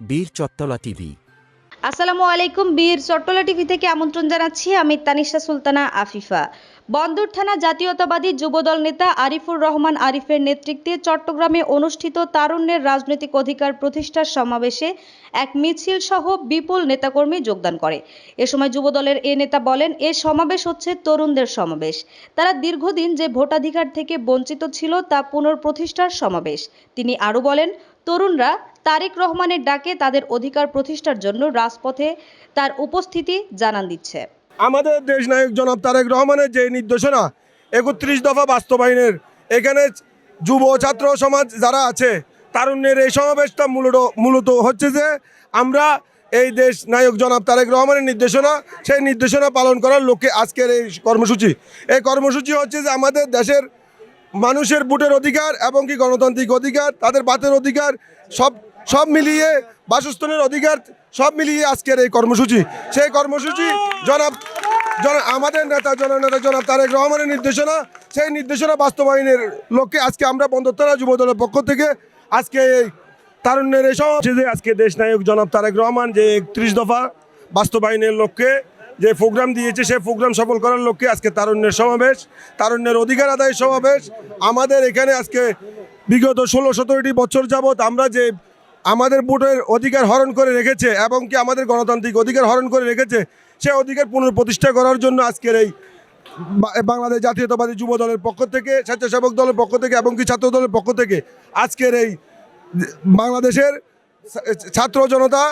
বীর চত্তলা টিভি। আসসালামু আলাইকুম বীর চট্টলা টিভি থেকে আমন্ত্রণ জানাচ্ছি আমি তানিশা সুলতানা আফিফা। বন্দর থানা জাতীয়তাবাদী যুবদল নেতা আরিফুর রহমান আরিফের নেতৃত্বে চট্টগ্রামে অনুষ্ঠিত তারুণ্যের রাজনৈতিক অধিকার প্রতিষ্ঠার সমাবেশে এক মিছিল সহ বিপুল নেতাকর্মী যোগদান করে। এ সময় যুবদলের এ নেতা বলেন, এ সমাবেশ হচ্ছে তরুণদের সমাবেশ। তারা দীর্ঘদিন যে ভোটাধিকার থেকে বঞ্চিত ছিল তা পুনঃপ্রতিষ্ঠার সমাবেশ। তিনি আরও বলেন তরুণরা তারেক রহমানের ডাকে তাদের অধিকার প্রতিষ্ঠার জন্য রাজপথে তার উপস্থিতি জানান দিচ্ছে। আমাদের দেশ নায়ক জনাব তারেক রহমানের যে নির্দেশনা, একত্রিশ দফা বাস্তবায়নের, এখানে যুব, ছাত্র সমাজ যারা আছে, তারুণ্যের এই সমাবেশটা মূলত মূলত হচ্ছে যে আমরা এই দেশ নায়ক জনাব তারেক রহমানের নির্দেশনা, সেই নির্দেশনা পালন করার লক্ষ্যে আজকের এই কর্মসূচি। এই কর্মসূচি হচ্ছে যে আমাদের দেশের মানুষের ভোটের অধিকার এবং কি গণতান্ত্রিক অধিকার, তাদের বাতের অধিকার, সব সব মিলিয়ে বাসস্থানের অধিকার, সব মিলিয়ে আজকের এই কর্মসূচি। সেই কর্মসূচি, জনাব জন- আমাদের নেতা জননেতা জনাব তারেক রহমানের নির্দেশনা, সেই নির্দেশনা বাস্তবায়নের লক্ষ্যে আজকে আমরা বন্ধুত্বরা যুব দলের পক্ষ থেকে আজকে এই তারুণ্যের এসব যে আজকে দেশ নায়ক জনাব তারেক রহমান যে একত্রিশ দফা বাস্তবায়নের লক্ষ্যে যে প্রোগ্রাম দিয়েছে, সেই প্রোগ্রাম সফল করার লক্ষ্যে আজকে তারুণ্যের সমাবেশ, তারুণ্যের অধিকার আদায়ের সমাবেশ। আমাদের এখানে আজকে বিগত ষোলো, সতেরোটি বছর যাবৎ আমরা যে আমাদের ভোটের অধিকার হরণ করে রেখেছে এবং কি আমাদের গণতান্ত্রিক অধিকার হরণ করে রেখেছে, সে অধিকার পুনঃপ্রতিষ্ঠা করার জন্য আজকের এই বাংলাদেশ জাতীয়তাবাদী যুব দলের পক্ষ থেকে, স্বেচ্ছাসেবক দলের পক্ষ থেকে এবং কি ছাত্র দলের পক্ষ থেকে আজকের এই বাংলাদেশের ছাত্র জনতা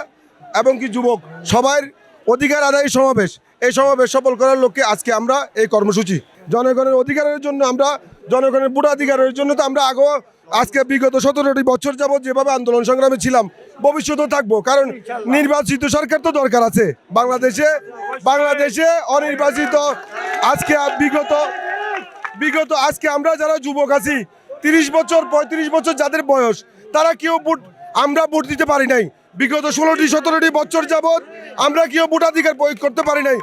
এবং কি যুবক সবার অধিকার আদায় সমাবেশ। এই সমাবেশ সফল করার লক্ষ্যে আজকে আমরা এই কর্মসূচি। জনগণের অধিকারের জন্য আমরা, জনগণের ভোটাধিকারের জন্য তো আমরা আগেও আজকে বিগত সতেরোটি বছর যাবৎ যেভাবে আন্দোলন সংগ্রামে ছিলাম, ভবিষ্যতেও থাকব। কারণ নির্বাচিত সরকার তো দরকার আছে। বাংলাদেশে বাংলাদেশে অনির্বাচিত আজকে বিগত বিগত আজকে আমরা যারা যুবক আছি, তিরিশ বছর, পঁয়ত্রিশ বছর যাদের বয়স, তারা কেউ ভোট, আমরা ভোট দিতে পারি নাই। বিগত ষোলোটি, সতেরোটি বছর যাবৎ আমরা কেউ ভোটাধিকার প্রয়োগ করতে পারি নাই।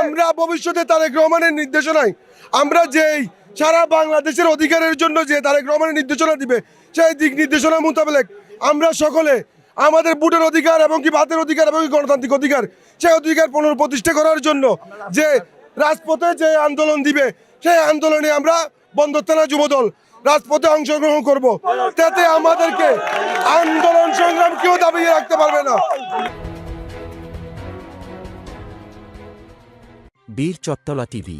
আমরা ভবিষ্যতে তারেক রহমানের নির্দেশনায় আমরা যেই সারা বাংলাদেশের অধিকারের জন্য যে তারেক রহমানের নির্দেশনা দিবে, সেই দিক নির্দেশনা মোতাবেক আমরা সকলে আমাদের ভোটের অধিকার এবং কি ভাতের অধিকার এবং গণতান্ত্রিক অধিকার, সেই অধিকার পুনঃপ্রতিষ্ঠা করার জন্য যে রাজপথে যে আন্দোলন দিবে, সেই আন্দোলনে আমরা বন্দরতানা যুবদল রাজপথে অংশগ্রহণ করব। তাতে আমাদেরকে আন্দোলন সংগ্রাম কেউ দাবিয়ে রাখতে পারবে না। বীর চত্তলা টিভি